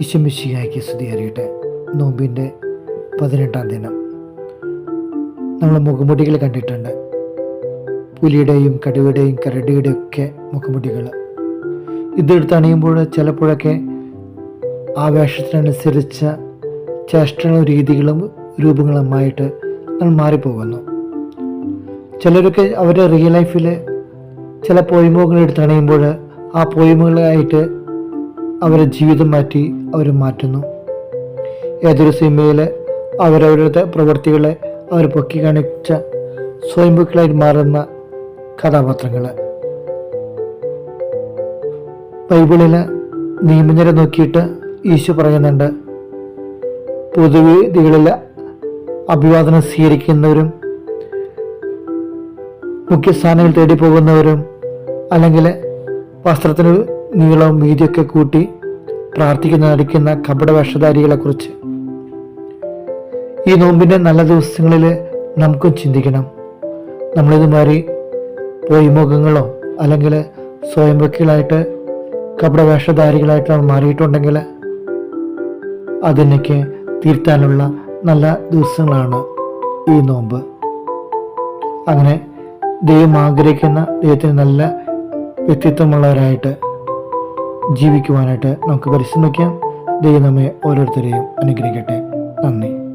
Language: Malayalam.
ഈശമിശിയാക്കി സ്തുതിയറിയട്ടെ. നോമ്പിന്റെ പതിനെട്ടാം ദിനം. നമ്മൾ മുഖമുടികൾ കണ്ടിട്ടുണ്ട്. പുലിയുടെയും കടുവയുടെയും കരടിയുടെയും ഒക്കെ മുഖമുടികൾ. ഇതെടുത്ത് അണിയുമ്പോൾ ചിലപ്പോഴൊക്കെ ആവേശത്തിനനുസരിച്ച ചേഷ്ടങ്ങളും രീതികളും രൂപങ്ങളുമായിട്ട് നമ്മൾ മാറിപ്പോകുന്നു. ചിലരൊക്കെ അവരുടെ റിയൽ ലൈഫിൽ ചില പോയിമുകൾ എടുത്ത് അണിയുമ്പോൾ ആ പോയിമുകളായിട്ട് അവരുടെ ജീവിതം മാറ്റി അവർ മാറ്റുന്നു. ഏതൊരു സിനിമയിൽ അവരവരുടെ പ്രവൃത്തികളെ അവർ പൊക്കി കാണിച്ച സ്വയംഭുക്കളായി മാറുന്ന കഥാപാത്രങ്ങൾ ബൈബിളിൽ നിയമനരെ നോക്കിയിട്ട് ഈശോ പറയുന്നുണ്ട് പൊതുവേദികളിൽ അഭിവാദനം സ്വീകരിക്കുന്നവരും മുഖ്യസ്ഥാനങ്ങൾ തേടി പോകുന്നവരും അല്ലെങ്കിൽ വസ്ത്രത്തിന് നീളവും വീതിയൊക്കെ കൂട്ടി പ്രാർത്ഥിക്കുന്ന നടിക്കുന്ന കപട വേഷധാരികളെക്കുറിച്ച് ഈ നോമ്പിന്റെ നല്ല ദിവസങ്ങളിൽ നമുക്കും ചിന്തിക്കണം. നമ്മളിതുമാതിരി പൊയ്മുഖങ്ങളോ അല്ലെങ്കിൽ സ്വയം വ്യക്തികളായിട്ട് കപട വേഷധാരികളായിട്ട് നമ്മൾ മാറിയിട്ടുണ്ടെങ്കിൽ അതിനൊക്കെ തീർത്താനുള്ള നല്ല ദിവസങ്ങളാണ് ഈ നോമ്പ്. അങ്ങനെ ദൈവം ആഗ്രഹിക്കുന്ന ദൈവത്തിന് നല്ല വ്യക്തിത്വമുള്ളവരായിട്ട് ജീവിക്കുവാനായിട്ട് നമുക്ക് പരിശ്രമിക്കാം. ദൈവം നമ്മെ ഓരോരുത്തരെയും അനുഗ്രഹിക്കട്ടെ. നന്ദി.